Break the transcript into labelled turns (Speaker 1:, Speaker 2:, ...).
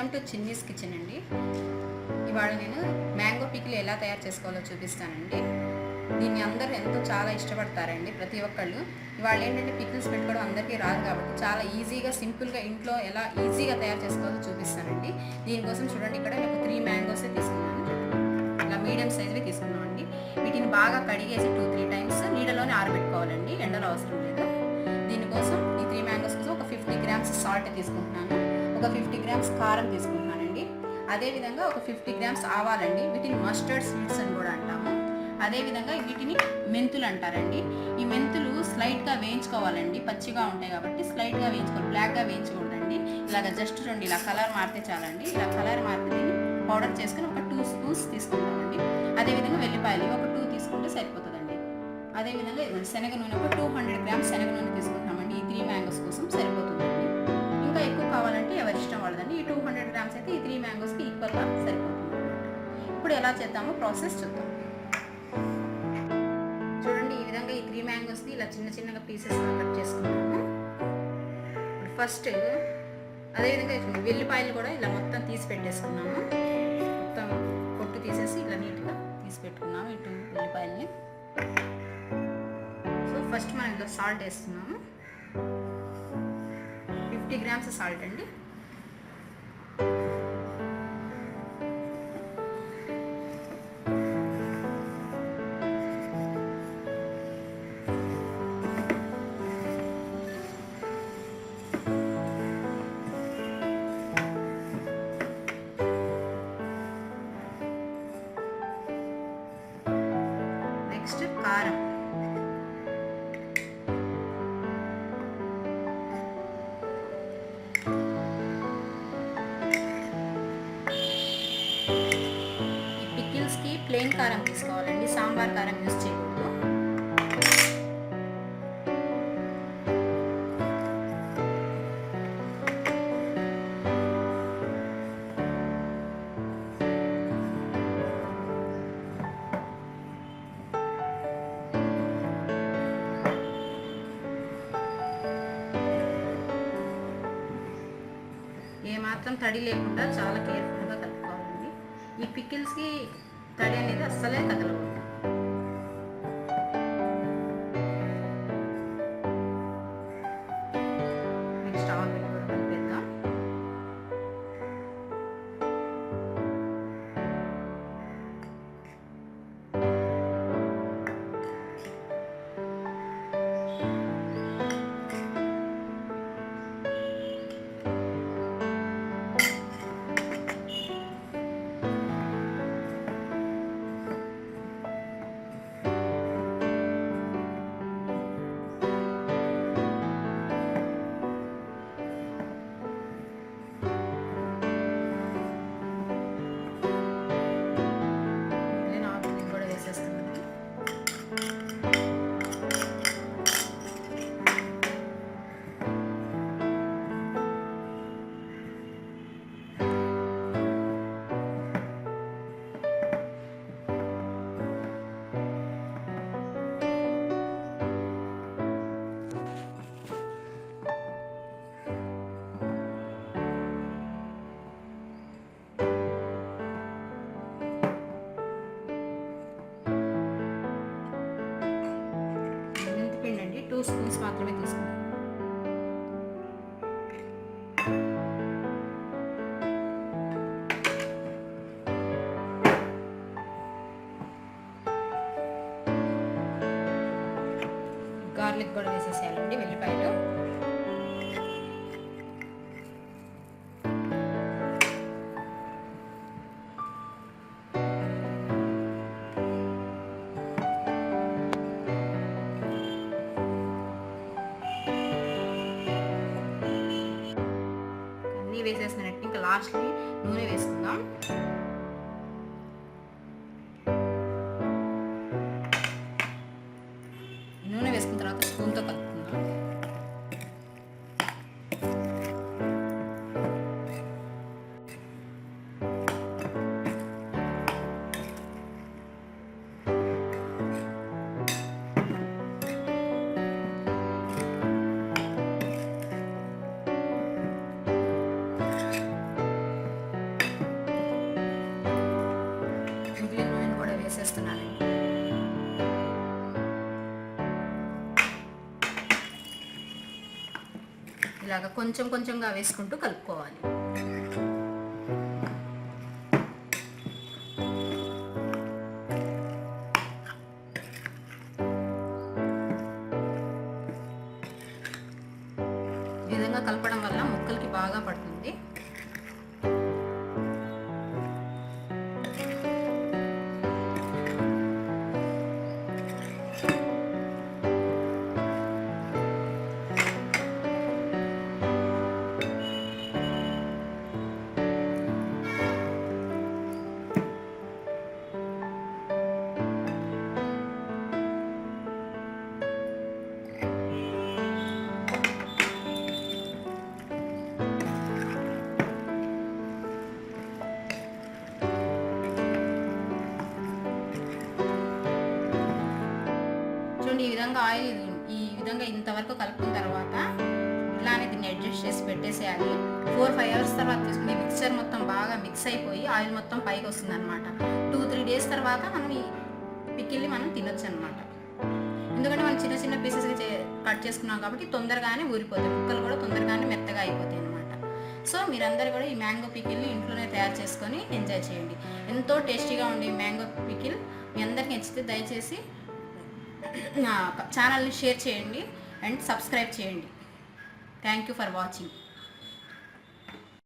Speaker 1: Welcome to Chinni's kitchen అండి. ఇవాళ నేను మ్యాంగో పికిల్ ఎలా తయారు చేసుకోవాలో చూపిస్తానండి. దీన్ని అందరూ ఎంతో చాలా ఇష్టపడతారండి ప్రతి ఒక్కళ్ళు. ఇవాళ ఏంటంటే పికిల్స్ పెట్టుకోవడం అందరికీ రాదు కాబట్టి చాలా ఈజీగా సింపుల్గా ఇంట్లో ఎలా ఈజీగా తయారు చేసుకోవాలో చూపిస్తానండి. దీనికోసం చూడండి ఇక్కడ ఒక త్రీ మ్యాంగోసే తీసుకున్నాను. ఇలా మీడియం సైజ్వి తీసుకున్నామండి. వీటిని బాగా కడిగేసి టూ త్రీ టైమ్స్ నీడలోనే ఆరబెట్టుకోవాలండి. ఎండలో అవసరం లేదు. దీనికోసం ఈ త్రీ మ్యాంగోస్ కోసం ఒక ఫిఫ్టీ గ్రామ్స్ సాల్ట్ తీసుకుంటున్నాను. ఒక ఫిఫ్టీ గ్రామ్స్ కారం తీసుకుంటున్నానండి. అదేవిధంగా ఒక ఫిఫ్టీ గ్రామ్స్ ఆవాలండి. వీటిని మస్టర్డ్ స్వీట్స్ అని కూడా అంటాము. అదేవిధంగా వీటిని మెంతులు అంటారండి. ఈ మెంతులు స్లైట్గా వేయించుకోవాలండి. పచ్చిగా ఉంటాయి కాబట్టి స్లైట్గా వేయించుకోవాలి. బ్లాక్గా వేయించకూడదండి. ఇలాగ జస్ట్ రెండు ఇలా కలర్ మారితే చాలండి. ఇలా కలర్ మారితే పౌడర్ చేసుకుని ఒక టూ స్పూన్స్ తీసుకుంటామండి. అదేవిధంగా వెల్లిపాయలు ఒక టూ తీసుకుంటే సరిపోతుందండి. అదేవిధంగా శనగ నూనె ఒక టూ హండ్రెడ్ గ్రామ్స్ శనగ నూనె తీసుకుంటామండి ఈ త్రీ మ్యాంగోస్ కోసం సరిపోతుంది. ఎలా చేద్దామో ప్రాసెస్ చూద్దాం. చూడండి ఈ విధంగా ఈ త్రీ మ్యాంగోస్ని ఇలా చిన్న చిన్నగా పీసెస్గా కట్ చేసుకున్నాము. ఫస్ట్ అదేవిధంగా వెల్లిపాయలు కూడా ఇలా మొత్తం తీసి పెట్టేసుకున్నాము. మొత్తం పొట్టు తీసేసి ఇలా నీట్గా తీసి పెట్టుకున్నాము ఇటు వెల్లిపాయల్ని. సో ఫస్ట్ మనం ఇలా సాల్ట్ వేస్తున్నాము. ఫిఫ్టీ గ్రామ్స్ సాల్ట్ అండి. కారం. పికిల్స్కి ప్లెయిన్ కారం తీసుకోవాలండి సాంబార్ కారం యూస్ చేయకూడదు. ఏమాత్రం తడి లేకుండా చాలా కేర్ఫుల్గా కలుపుకోవాలండి ఈ పికిల్స్కి తడి అనేది అస్సలే తగలకూడదు. టూ స్పూన్స్ మాత్రమే తీసుకున్నాను గార్లిక్ కూడా వేసేసేయాలండి వెల్లిపాయలు. వేసేసినట్టు. ఇంకా లాస్ట్కి నూనె వేసుకుందాం. ఇలాగ కొంచెం కొంచెంగా వేసుకుంటూ కలుపుకోవాలి. ఈ విధంగా కలపడం వల్ల ముక్కలకి బాగా పడుతుంది. చూడండి ఈ విధంగా ఆయిల్ ఈ విధంగా ఇంతవరకు కలుపుకున్న తర్వాత ఇలానే దీన్ని అడ్జస్ట్ చేసి పెట్టేసేయాలి. ఫోర్ ఫైవ్ అవర్స్ తర్వాత తీసుకుని మిక్సర్ మొత్తం బాగా మిక్స్ అయిపోయి ఆయిల్ మొత్తం పైకి వస్తుంది అనమాట టూ త్రీ డేస్ తర్వాత మనం ఈ పికిల్ని మనం తినొచ్చు అనమాట ఎందుకంటే మనం చిన్న చిన్న పీసెస్గా చే కట్ చేసుకున్నాం కాబట్టి తొందరగానే ఊరిపోతాయి. ముక్కలు కూడా తొందరగానే మెత్తగా అయిపోతాయి అనమాట సో మీరందరూ కూడా ఈ మ్యాంగో పికిల్ని ఇంట్లోనే తయారు చేసుకొని ఎంజాయ్ చేయండి. ఎంతో టేస్టీగా ఉండే మ్యాంగో పికిల్ మీ అందరికీ నచ్చితే దయచేసి ఛానల్ని షేర్ చేయండి అండ్ సబ్స్క్రైబ్ చేయండి. Thank you for watching